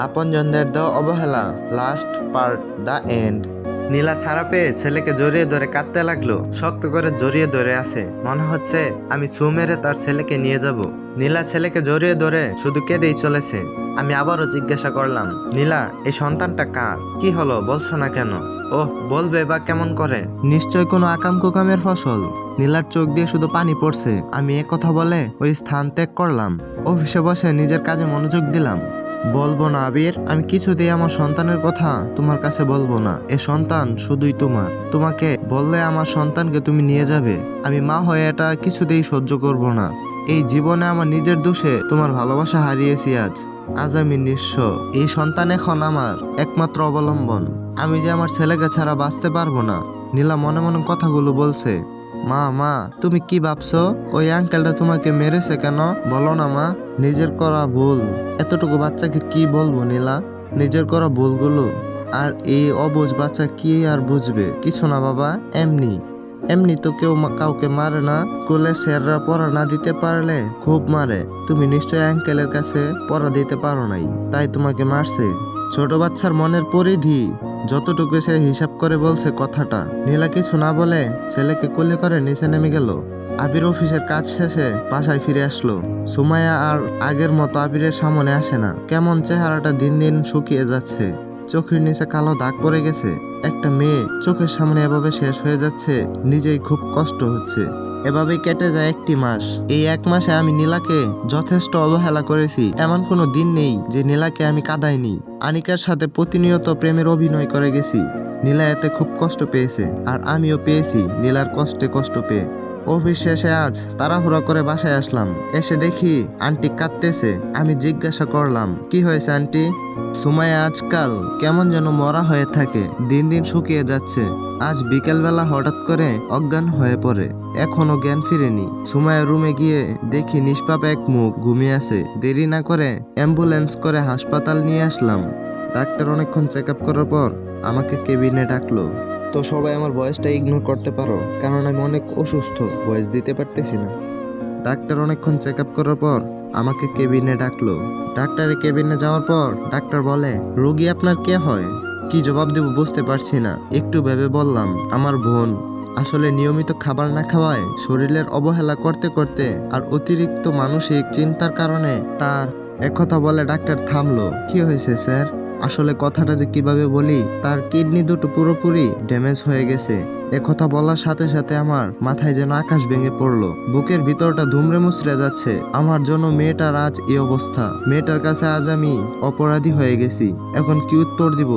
আপনজনদের দেওয়া অবহেলা last part the end Nila ছাড়া পেয়ে ছেলেকে জড়িয়ে ধরে কাঁদতে লাগল, শক্ত করে জড়িয়ে ধরে আছে। মনে হচ্ছে, আমি ছু মেরে তার ছেলেকে নিয়ে যাব। নীলা ছেলেকে জড়িয়ে ধরে শুধু কেঁদেই চলেছে। আমি আবারও জিজ্ঞাসা করলাম, নীলা, এই সন্তানটা কার? কি হলো, বলছো না কেন? ওহ, বলবে বা কেমন করে? নিশ্চয় কোনো আকাম কুকামের ফসল? নীলার চোখ দিয়ে শুধু পানি পড়ছে। আমি এ কথা বলে ওই স্থান ত্যাগ করলাম। অফিসে বসে নিজের কাজে মনোযোগ দিলাম। বলব না আবির, আমি কিছুতেই আমার সন্তানের কথা তোমার কাছে বলব না। এ সন্তান শুধুই তোমার। তোমাকে বললে আমার সন্তানকে তুমি নিয়ে যাবে। আমি মা হয়ে এটা কিছুতেই সহ্য করব না। এই জীবনে আমার নিজের দোষে তোমার ভালোবাসা হারিয়েছি আজ। আজ আমি নিঃস্ব। এই সন্তান এখন আমার একমাত্র অবলম্বন। আমি যে আমার ছেলেকে ছাড়া বাঁচতে পারব না। নীলা মনে মনে কথাগুলো বলছে। মা মা, তুমি কি ভাবছ? ওই আঙ্কেলটা তোমাকে মেরেছে কেন? বলো না, মা। নিজের করা ভুল। এতটুকু বাচ্চাকে কি বলব, নীলা? নিজের করা ভুলগুলো। আর এই অবুঝ বাচ্চা কি আর বুঝবে? কিছু না বাবা, এমনি। এমনি তো কেউ কাউকে মারে না। স্কুলে স্যাররা পড়া না দিতে পারলে খুব মারে। তুমি নিশ্চয়ই আঙ্কেলের কাছে পড়া দিতে পারো নাই। তাই তোমাকে মারছে। ছোট বাচ্চার মনের পরিধি। যতটুকু সে হিসাব করে বলছে কথাটা। নীলা কিছু না বলে ছেলেকে কোলে করে নিচে নেমে গেল। আবির অফিসের কাজ শেষে বাসায় ফিরে আসলো। সুমাইয়া আর আগের মতো আবিরের সামনে আসে না। কেমন চেহারাটা দিন দিন শুকিয়ে যাচ্ছে। চোখের নিচে কালো দাগ পড়ে গেছে। একটা মেয়ে চোখের সামনে এভাবে শেষ হয়ে যাচ্ছে, নিজেই খুব কষ্ট হচ্ছে। এভাবেই কেটে যায় একটি মাস। এই এক মাসে আমি নীলাকে যথেষ্ট অবহেলা করেছি। এমন কোনো দিন নেই যে নীলাকে আমি কাঁদাইনি। আনিকার সাথে প্রতিনিয়ত প্রেমের অভিনয় করে গেছি। নীলা এতে খুব কষ্ট পেয়েছে। আর আমিও পেয়েছি নীলার কষ্টে কষ্ট পেয়ে। অফিস শেষে আজ তাড়াহুড়া করে বাসায় আসলাম। এসে দেখি আন্টি কাঁদতেছে। আমি জিজ্ঞাসা করলাম, কি হয়েছে আন্টি? সুমাইয়া, আজকাল কেমন যেন মরা হয়ে থাকে, দিন দিন শুকিয়ে যাচ্ছে। আজ বিকেলবেলা হঠাৎ করে অজ্ঞান হয়ে পড়ে, এখনও জ্ঞান ফিরেনি। সুমাইয়া রুমে গিয়ে দেখি নিষ্পাপ এক মুখ ঘুমিয়ে আছে। দেরি না করে অ্যাম্বুলেন্স করে হাসপাতাল নিয়ে আসলাম। ডাক্তার অনেকক্ষণ চেক আপ করার পর আমাকে কেবিনে ডাকলো। তো সবাই আমার ভয়েসটা ইগনোর করতে পারো, কারণ আমি অনেক অসুস্থ ভয়েস দিতে পারতেছি না। ডাক্তার অনেকক্ষণ চেক আপ করার পর আমাকে কেবিনে ডাকলো। ডাক্তারের কেবিনে যাওয়ার পর ডাক্তার বলে, রোগী আপনার কে হয়? কি জবাব দেব বুঝতে পারছি না। একটু ভেবে বললাম, আমার বোন। আসলে নিয়মিত খাবার না খাওয়ায় শরীরের অবহেলা করতে করতে আর অতিরিক্ত মানসিক চিন্তার কারণে তার একথা বলে ডাক্তার থামলো। কি হয়েছে, স্যার? আসলে কথাটা যে কীভাবে বলি, তার কিডনি দুটো পুরোপুরি ড্যামেজ হয়ে গেছে। একথা বলার সাথে সাথে আমার মাথায় যেন আকাশ ভেঙে পড়ল। বুকের ভিতরটা ধুমরে মুচড়ে যাচ্ছে। আমার জন্য মেয়েটার আজ এই অবস্থা। মেয়েটার কাছে আজ আমি অপরাধী হয়ে গেছি। এখন কি উত্তর দিব?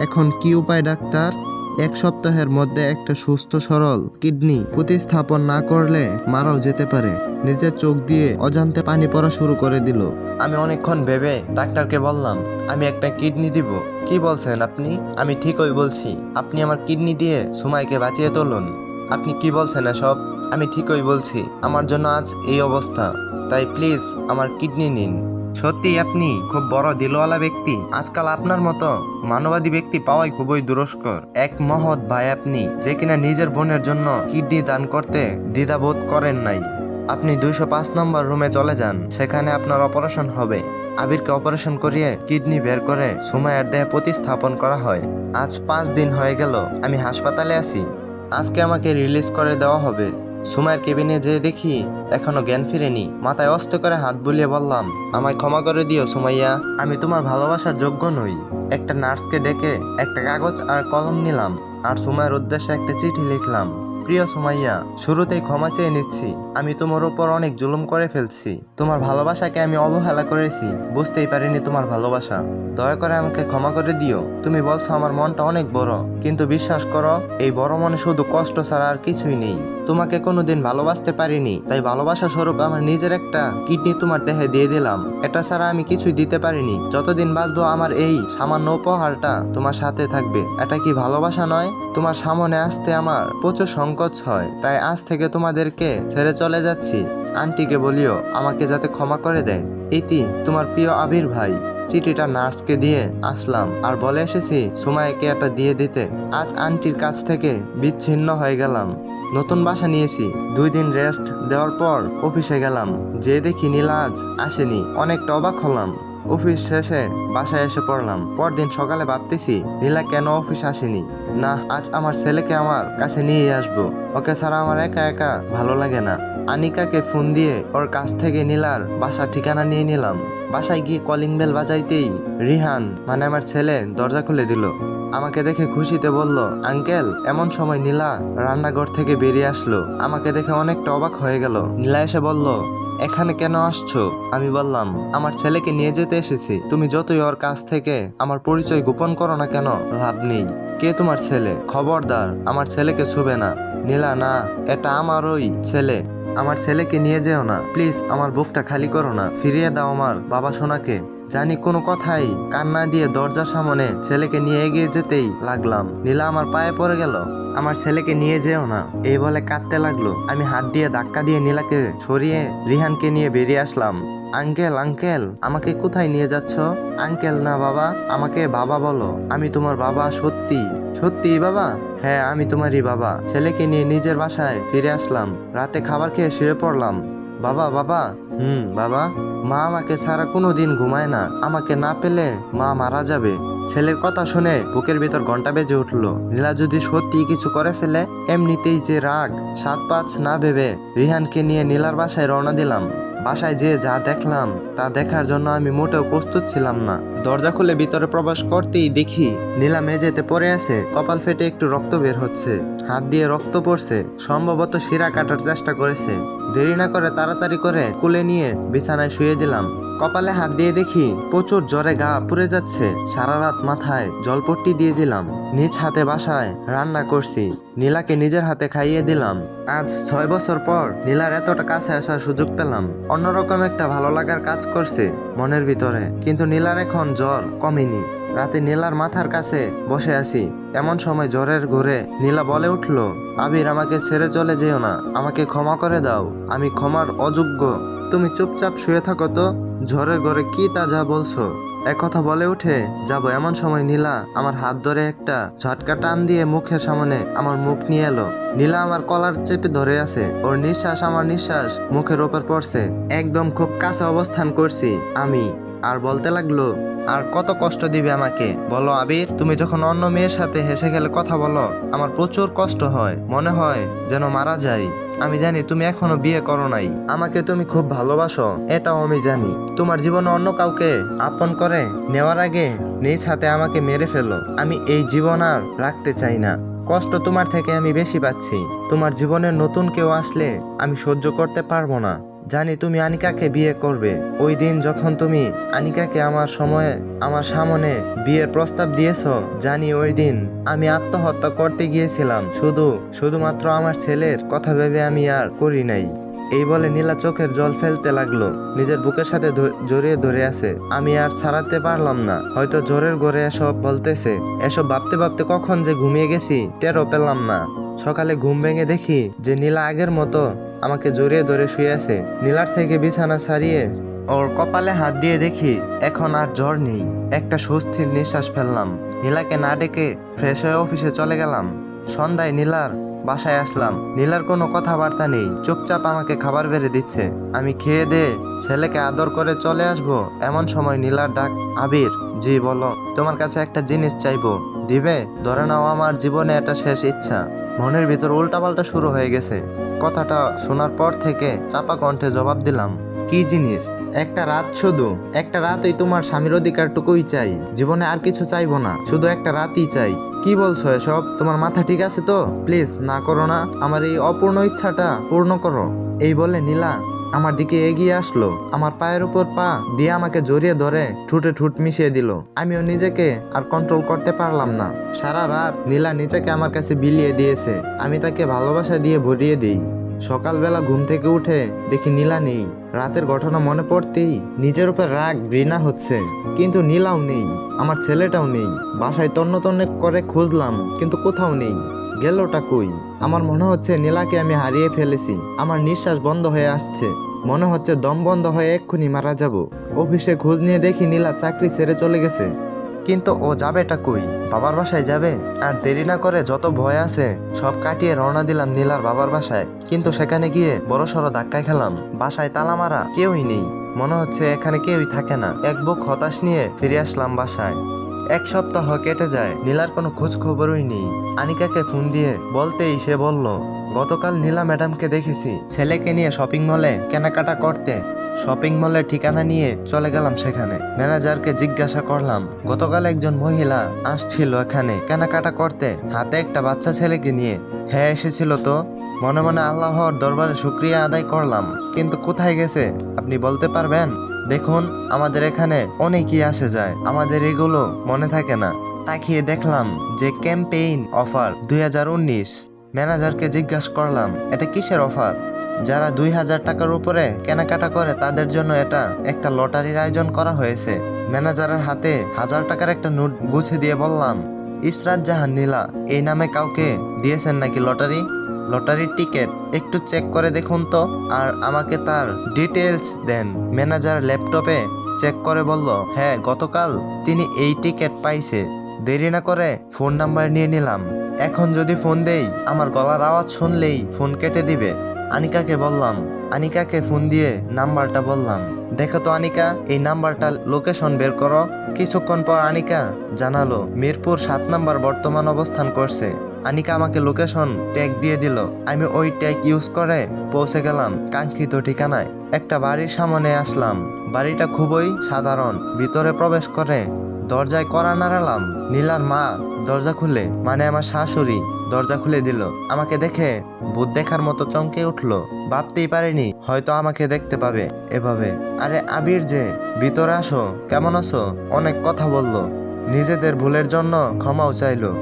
এখন কি উপায় ডাক্তার? এক সপ্তাহের মধ্যে একটা সুস্থ, সরল কিডনি প্রতিস্থাপন না করলে মারাও যেতে পারে। নিজের চোখ দিয়ে অজান্তে পানি পড়া শুরু করে দিল। আমি অনেকক্ষণ ভেবে ডাক্তারকে বললাম, আমি একটা কিডনি দিব। কি বলছেন আপনি? আমি ঠিকই বলছি। আপনি আমার কিডনি দিয়ে সুমাইকে বাঁচিয়ে তুলুন। আপনি কি বলছেন এসব? আমি ঠিকই বলছি। আমার জন্য আজ এই অবস্থা। তাই প্লিজ আমার কিডনি নিন। সত্যি আপনি খুব বড় দিলওয়ালা ব্যক্তি। আজকাল আপনার মতো মানবাদী ব্যক্তি পাওয়াই খুবই দুরস্কর। এক মহৎ ভাই আপনি, যে কিনা নিজের বোনের জন্য কিডনি দান করতে দ্বিধাবোধ করেন নাই। আপনি দুইশো পাঁচ নম্বর রুমে চলে যান, সেখানে আপনার অপারেশন হবে। আবিরকে অপারেশন করিয়ে কিডনি বের করে সুমাইয়ের দেহে প্রতিস্থাপন করা হয়। আজ পাঁচ দিন হয়ে গেল, আমি হাসপাতালে আছি। আজকে আমাকে রিলিজ করে দেওয়া হবে। সুমাইয়ের কেবিনে যেয়ে দেখি এখনও জ্ঞান ফিরেনি। মাথায় অস্ত করে হাত বুলিয়ে বললাম, আমায় ক্ষমা করে দিও সুমাইয়া, আমি তোমার ভালোবাসার যোগ্য নই। একটা নার্সকে ডেকে একটা কাগজ আর কলম নিলাম আর সুমায়ের উদ্দেশ্যে একটা চিঠি লিখলাম, প্রিয় সুমাইয়া, শুরুতেই ক্ষমা চেয়ে নিচ্ছি। আমি তোমার উপর অনেক জুলুম করে ফেলছি। তোমার ভালোবাসাকে আমি অবহেলা করেছি, বুঝতেই পারিনি তোমার ভালোবাসা। দয়া করে আমাকে ক্ষমা করে দিও। তুমি বলছো আমার মনটা অনেক বড়, কিন্তু বিশ্বাস করো, এই বড় মনে শুধু কষ্ট ছাড়া আর কিছুই নেই। তোমাকে কোনোদিন ভালোবাসতে পারিনি, তাই ভালোবাসা স্বরূপ আমার নিজের একটা কিডনি তোমার দেহে দিয়ে দিলাম। এটা ছাড়া আমি কিছুই দিতে পারিনি। যতদিন বাঁচবো আমার এই সামান্য উপহারটা তোমার সাথে থাকবে। এটা কি ভালোবাসা নয়? তোমার সামনে আসতে আমার প্রচুর সংকোচ হয়, তাই আজ থেকে তোমাদেরকে ছেড়ে চলে যাচ্ছি। আন্টিকে বলিও, আমাকে যাতে ক্ষমা করে দেয়। ইতি, তোমার প্রিয় আবির ভাই, চিঠিটা নার্সকে দিয়ে আসলাম আর বলে এসেছি সুমাইকে এটা দিয়ে দিতে। আজ আন্টির কাছ থেকে বিচ্ছিন্ন হয়ে গেলাম। নতুন বাসা নিয়েছি। দুই দিন রেস্ট দেওয়ার পর অফিসে গেলাম। যে দেখি নীলা আজ আসেনি। অনেকটা অবাক হলাম। অফিস শেষে বাসায় এসে পড়লাম। পরদিন সকালে ভাবতেছি, নীলা কেন অফিস আসেনি? না, আজ আমার ছেলেকে আমার কাছে নিয়ে আসব। ওকে ছাড়া আমার একা একা ভালো লাগে না। আনিকাকে ফোন দিয়ে ওর কাছ থেকে নীলার বাসার ঠিকানা নিয়ে নিলাম। বাসায় গিয়ে কলিং বেল বাজাইতেই রিহান মানে আমার ছেলে, দরজা খুলে দিল। আমাকে দেখে খুশিতে বলল, আঙ্কেল, এমন সময় নীলা রান্নাঘর থেকে বেরিয়ে আসলো। আমাকে দেখে অনেকটা অবাক হয়ে গেল। নীলা এসে বলল, এখানে কেন আসছো? আমি বললাম, আমার ছেলেকে নিয়ে যেতে এসেছি। তুমি যতই ওর কাছ থেকে আমার পরিচয় গোপন করো না কেন, লাভ নেই। কে তোমার ছেলে? খবরদার, আমার ছেলেকে ছুবে না। নীলা, না, এটা আমারই ছেলে। আমার ছেলেকে নিয়ে যেও না। প্লিজ, আমার বুকটা খালি করো না। ফিরিয়ে দাও আমার বাবা সোনাকে। জানি কোনো কথাই কান্না দিয়ে দরজার সামনে ছেলেকে নিয়ে এগিয়ে যেতেই লাগলাম। নীলা আমার পায়ে পড়ে গেল। আমার ছেলেকে নিয়ে যেও না। এই বলে কাঁদতে লাগল। আমি হাত দিয়ে ধাক্কা দিয়ে নীলাকে সরিয়ে রিহানকে নিয়ে বেরিয়ে আসলাম। আঙ্কেল আঙ্কেল, আমাকে কোথায় নিয়ে যাচ্ছ? আঙ্কেল, না বাবা, আমাকে বাবা বলো। আমি তোমার বাবা, সত্যি। সত্যি বাবা? হ্যাঁ আমি তোমারই বাবা। ছেলেকে নিয়ে নিজের বাসায় ফিরে আসলাম। রাতে খাবার খেয়ে শুয়ে পড়লাম। বাবা বাবা? হুম, বাবা? মা আমাকে ছাড়া কোনো দিন ঘুমায় না। আমাকে না পেলে মা মারা যাবে। ছেলের কথা শুনে বুকের ভিতর ঘণ্টা বেজে উঠল। নীলা যদি সত্যি কিছু করে ফেলে, এমনিতেই যে রাগ, সাত পাঁচ না ভেবে রিহানকে নিয়ে নীলার বাসায় রওনা দিলাম। বাসায় যে যা দেখলাম, তা দেখার জন্য আমি মোটেও প্রস্তুত ছিলাম না। দরজা খুলে ভিতরে প্রবেশ করতেই দেখি নীলা মেঝেতে পড়ে আছে, কপাল ফেটে একটু রক্ত বের হচ্ছে। হাত দিয়ে রক্ত পড়ছে, সম্ভবত শিরা কাটার চেষ্টা করেছে। দেরি না করে তাড়াতাড়ি করে কুলে নিয়ে বিছানায় শুয়ে দিলাম। কপালে হাত দিয়ে দেখি প্রচুর জ্বরে গা পুড়ে যাচ্ছে। সারা রাত মাথায় জলপট্টি দিয়ে দিলাম। নিজ হাতে বাসায় রান্না করছি। নীলাকে নিজের হাতে খাইয়ে দিলাম। আজ ছয় বছর পর নীলার এতটা কাছে আসার সুযোগ পেলাম। অন্যরকম একটা ভালো লাগার কাজ করছে মনের ভিতরে। কিন্তু নীলার এখন জ্বর কমেনি। রাতে নীলার মাথার কাছে বসে আছি। এমন সময় জ্বরের ঘুরে নীলা বলে উঠল, আবির, আমাকে ছেড়ে চলে যেও না। আমাকে ক্ষমা করে দাও। আমি ক্ষমার অযোগ্য। তুমি চুপচাপ শুয়ে থাকো তো। ঝড়ের ঘরে কি তা যা বলছো? এক কথা বলে উঠে, যাব এমন সময় নীলা আমার হাত ধরে একটা ঝটকা টান দিয়ে মুখের সামনে আমার মুখ নিয়ে এলো। নীলা আমার কলার চেপে ধরে আছে। ওর নিঃশ্বাস আমার নিঃশ্বাস মুখের ওপর পড়ছে। একদম খুব কাছে অবস্থান করছি আমি। আর বলতে লাগল, আর কত কষ্ট দিবে আমাকে? বলো আবির, তুমি যখন অন্য মেয়ের সাথে হেসে গেলে কথা বলো। আমার প্রচুর কষ্ট হয়। মনে হয় যেন মারা যাই। আমি জানি তুমি এখনও বিয়ে করো নাই। আমাকে তুমি খুব ভালোবাসো, এটাও আমি জানি। তোমার জীবনে অন্য কাউকে আপন করে নেওয়ার আগে নিজ হাতে আমাকে মেরে ফেলো। আমি এই জীবন আর রাখতে চাই না। কষ্ট তোমার থেকে আমি বেশি পাচ্ছি। তোমার জীবনে নতুন কেউ আসলে আমি সহ্য করতে পারব না। জানি তুমি আনিকাকে বিয়ে করবে। ওই দিন যখন তুমি আনিকাকে আমার সময়ে আমার সামনে বিয়ের প্রস্তাব দিয়েছ, জানি ওই দিন আমি আত্মহত্যা করতে গিয়েছিলাম। শুধু, শুধুমাত্র আমার ছেলের কথা ভেবে আমি আর করি নাই। এই বলে নীলা চোখের জল ফেলতে লাগল। নিজের বুকের সাথে জড়িয়ে ধরে আছে। আমি আর ছাড়াতে পারলাম না। হয়তো জোরের ঘরে এসব বলতেছে। এসব ভাবতে ভাবতে কখন যে ঘুমিয়ে গেছি, টেরও পেলাম না। সকালে ঘুম ভেঙে দেখি যে নীলা আগের মতো আমাকে জড়িয়ে ধরে শুয়ে আছে। নীলার থেকে বিছানা ছাড়িয়ে ওর কপালে হাত দিয়ে দেখি, এখন আর জ্বর নেই। একটা স্বস্তির নিঃশ্বাস ফেললাম। নীলাকে না ডেকে ফ্রেশ হয়ে অফিসে চলে গেলাম। সন্ধ্যায় নীলার বাসায় আসলাম। নীলার কোনো কথাবার্তা নেই। চুপচাপ আমাকে খাবার বেড়ে দিচ্ছে। আমি খেয়ে দে, ছেলেকে আদর করে চলে আসব। এমন সময় নীলার ডাক, আবির, জি, বলো। তোমার কাছে একটা জিনিস চাইব। দিবে? ধরে নাও, আমার জীবনে এটা শেষ ইচ্ছা। মনের ভিতর উল্টাপাল্টা শুরু হয়ে গেছে। কথাটা শোনার পর থেকে চাপা কণ্ঠে জবাব দিলাম, কি জিনিস? একটা রাত শুধু। একটা রাতই তোমার স্বামীর অধিকারটুকুই চাই। জীবনে আর কিছু চাইব না। শুধু একটা রাতই চাই। কি বলছো এসব? তোমার মাথা ঠিক আছে তো? প্লিজ, না করো না। আমার এই অপূর্ণ ইচ্ছাটা পূর্ণ করো। এই বলে নীলা আমার দিকে এগিয়ে আসলো। আমার পায়ের উপর পা দিয়ে আমাকে জড়িয়ে ধরে ঠুটে ঠুট মিশিয়ে দিল। আমিও নিজেকে আর কন্ট্রোল করতে পারলাম না। সারা রাত নীলা নিজেকে আমার কাছে বিলিয়ে দিয়েছে। আমি তাকে ভালোবাসা দিয়ে ভরিয়ে দিই। সকালবেলা ঘুম থেকে উঠে দেখি নীলা নেই। রাতের ঘটনা মনে পড়তেই নিজের উপর রাগ ঘৃণা হচ্ছে। কিন্তু নীলাও নেই। আমার ছেলেটাও নেই। বাসায় তন্ন তন্ন করে খুঁজলাম, কিন্তু কোথাও নেই। গেলটা কই? আমার মনে হচ্ছে নীলাকে আমি হারিয়ে ফেলেছি। আমার নিঃশ্বাস বন্ধ হয়ে আসছে। মনে হচ্ছে দম বন্ধ হয়ে এক্ষুনি মারা যাব। অফিসে খোঁজ নিয়ে দেখি নীলা চাকরি ছেড়ে চলে গেছে। কিন্তু ও যাবেটা কই? বাবার বাসায় যাবে? আর দেরি না করে যত ভয় আছে, সব কাটিয়ে রওনা দিলাম নীলার বাবার বাসায়। কিন্তু সেখানে গিয়ে বড় সড়ো ধাক্কায় খেলাম। বাসায় তালা মারা কেউই নেই। মনে হচ্ছে এখানে কেউই থাকে না। এক বুক হতাশ নিয়ে ফিরে আসলাম বাসায়। এক সপ্তাহ কেটে যায়। নীলার কোনো খোঁজ খবরই নেই। আনিকাকে ফোন দিয়ে বলতেই সে বলল, গতকাল নীলা ম্যাডামকে দেখেছি। ছেলেকে নিয়ে শপিং মলে কেনাকাটা করতে। শপিং মলের ঠিকানা নিয়ে চলে গেলাম সেখানে। ম্যানেজারকে জিজ্ঞাসা করলাম, গতকাল একজন মহিলা আসছিল এখানে কেনাকাটা করতে। হাতে একটা বাচ্চা ছেলেকে নিয়ে। হ্যাঁ এসেছিল তো। মনে মনে আল্লাহর দরবারে শুক্রিয়া আদায় করলাম। কিন্তু কোথায় গেছে? আপনি বলতে পারবেন? দেখুন, আমাদের এখানে অনেকই আসে যায়। আমাদের এগুলো মনে থাকে না। তাকিয়ে দেখলাম যে ক্যাম্পেইন অফার দুই হাজার উনিশ। ম্যানেজারকে জিজ্ঞাসা করলাম, এটা কিসের অফার? যারা দুই হাজার টাকার উপরে কেনাকাটা করে, তাদের জন্য এটা একটা লটারির আয়োজন করা হয়েছে। ম্যানেজারের হাতে হাজার টাকার একটা নোট গুছে দিয়ে বললাম, ইসরাত জাহান নীলা, এই নামে কাউকে দিয়েছেন নাকি লটারি? লটারির টিকিট একটু চেক করে দেখুন তো, আর আমাকে তার ডিটেলস দেন। ম্যানেজার ল্যাপটপে চেক করে বলল হ্যাঁ গতকাল তিনি এই টিকিট পাইছে। দেরি না করে ফোন নাম্বার নিয়ে নিলাম। এখন যদি ফোন দেই, আমার গলার আওয়াজ শুনলেই ফোন কেটে দিবে। আনিকাকে বললাম, আনিকাকে ফোন দিয়ে নাম্বারটা বললাম। দেখো তো আনিকা, এই নাম্বারটা লোকেশন বের করো। কিছুক্ষণ পর আনিকা জানালো, মিরপুর সাত নাম্বার বর্তমান অবস্থান করছে। আনিকা আমাকে লোকেশন ট্যাগ দিয়ে দিল। আমি ওই ট্যাগ ইউজ করে পৌঁছে গেলাম কাঙ্ক্ষিত ঠিকানায়। একটা বাড়ির সামনে আসলাম। বাড়িটা খুবই সাধারণ, ভিতরে প্রবেশ করে দরজায় কড়া নাড়ালাম। নীলার মা দরজা খুলে মানে আমার শাশুড়ি দরজা খুলে দিল। আমাকে দেখে ভূত দেখার মতো চমকে উঠল। ভাবতেই পারিনি, হয়তো আমাকে দেখতে পাবে এভাবে। আরে আবির যে, ভিতরে আসো, কেমন আছো? অনেক কথা বলল। নিজেদের ভুলের জন্য ক্ষমাও চাইলো।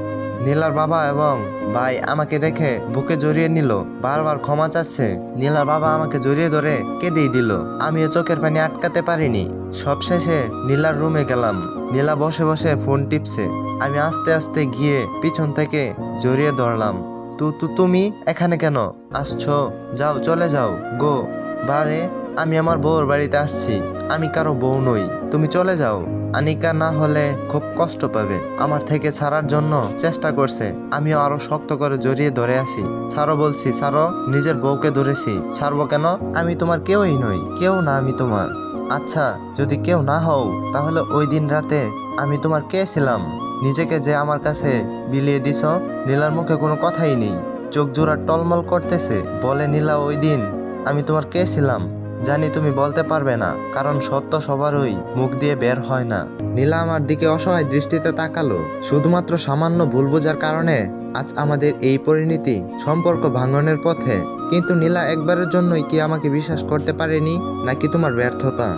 নীলার বাবা এবং ভাই আমাকে দেখে বুকে জড়িয়ে নিল, বারবার ক্ষমা চাচ্ছে। নীলার বাবা আমাকে জড়িয়ে ধরে কেঁদেই দিল। আমিও চোখের পানি আটকাতে পারিনি। সবশেষে নীলার রুমে গেলাম। নীলা বসে বসে ফোন টিপছে। আমি আস্তে আস্তে গিয়ে পিছন থেকে জড়িয়ে ধরলাম। তু তু, তুমি এখানে কেন? আসছো? যাও, চলে যাও। গো, বারে, আমি আমার বউর বাড়িতে আসছি। আমি কারও বউ নই। তুমি চলে যাও। আনিকা না হলে খুব কষ্ট পাবে। আমার থেকে ছাড়ার জন্য চেষ্টা করছে। আমিও আরও শক্ত করে জড়িয়ে ধরে আছি। ছাড়ো বলছি, ছাড়ো। নিজের বউকে ধরেছি। ছাড়বো কেন? আমি তোমার কেউই নই। কেউ না আমি তোমার। আচ্ছা যদি কেউ না হও, তাহলে ওই দিন রাতে আমি তোমার কে ছিলাম? নিজেকে যে আমার কাছে বিলিয়ে দিছ, নীলার মুখে কোনো কথাই নেই। চোখ জোড়া টলমল করতেছে। বলে, নীলা, ওই দিন আমি তোমার কে ছিলাম? জানি তুমি বলতে পারবে না, কারণ সত্য সবারই মুখ দিয়ে বের হয় না। নীলা আমার দিকে অসহায় দৃষ্টিতে তাকালো, শুধুমাত্র সামান্য ভুল বোঝার কারণে আজ আমাদের এই পরিণতি সম্পর্ক ভাঙনের পথে। কিন্তু নীলা একবারের জন্যই কি আমাকে বিশ্বাস করতে পারেনি, নাকি তোমার ব্যর্থতা?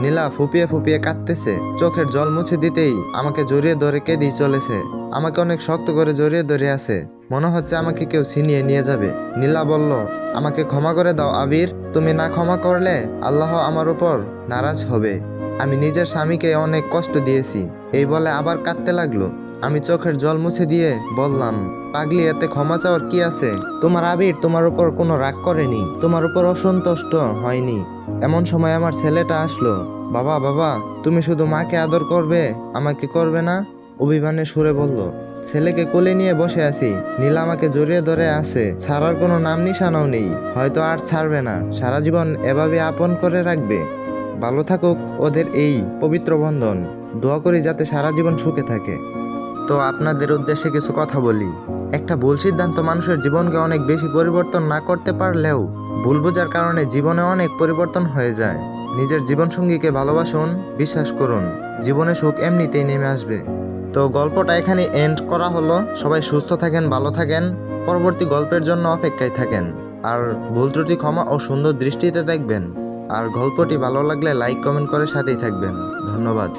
নীলা ফুপিয়ে ফুপিয়ে কাঁদতেছে। চোখের জল মুছে দিতেই আমাকে জড়িয়ে ধরে কেঁদেই চলেছে। আমাকে অনেক শক্ত করে জড়িয়ে ধরে আছে। মনে হচ্ছে আমাকে কেউ ছিনিয়ে নিয়ে যাবে। নীলা বলল, আমাকে ক্ষমা করে দাও আবির। তুমি না ক্ষমা করলে আল্লাহ আমার উপর নারাজ হবে। আমি নিজের স্বামীকে অনেক কষ্ট দিয়েছি। এই বলে আবার কাঁদতে লাগল। আমি চোখের জল মুছে দিয়ে বললাম, পাগলি, এতে ক্ষমা চাওয়ার কি আছে? তোমার আবির তোমার উপর কোনো রাগ করেনি। তোমার উপর অসন্তুষ্ট হয়নি। এমন সময় আমার ছেলেটা আসলো। বাবা বাবা, তুমি শুধু মাকে আদর করবে, আমাকে করবে না? অভিমানে সুরে বলল, ছেলেকে কোলে নিয়ে বসে আছি। নীলা আমাকে জড়িয়ে ধরে আছে। ছাড়ার কোনো নাম নিশানাও নেই। হয়তো আর ছাড়বে না। সারা জীবন এভাবে আপন করে রাখবে। ভালো থাকুক ওদের এই পবিত্র বন্ধন। দোয়া করি যাতে সারা জীবন সুখে থাকে। তো আপনাদের উদ্দেশ্যে কিছু কথা বলি। একটা ভুল সিদ্ধান্ত মানুষের জীবনকে অনেক বেশি পরিবর্তন না করতে পারলেও ভুল বোঝার কারণে জীবনে অনেক পরিবর্তন হয়ে যায়। নিজের জীবনসঙ্গীকে ভালোবাসুন, বিশ্বাস করুন, জীবনে সুখ এমনিতেই নেমে আসবে। তো গল্পটা এখানে এন্ড করা হলো। সবাই সুস্থ থাকেন, ভালো থাকেন। পরবর্তী গল্পের জন্য অপেক্ষায় থাকেন। আর ভুল ত্রুটি ক্ষমা ও সুন্দর দৃষ্টিতে দেখবেন। আর গল্পটি ভালো লাগলে লাইক কমেন্ট করে সাথেই থাকবেন। ধন্যবাদ।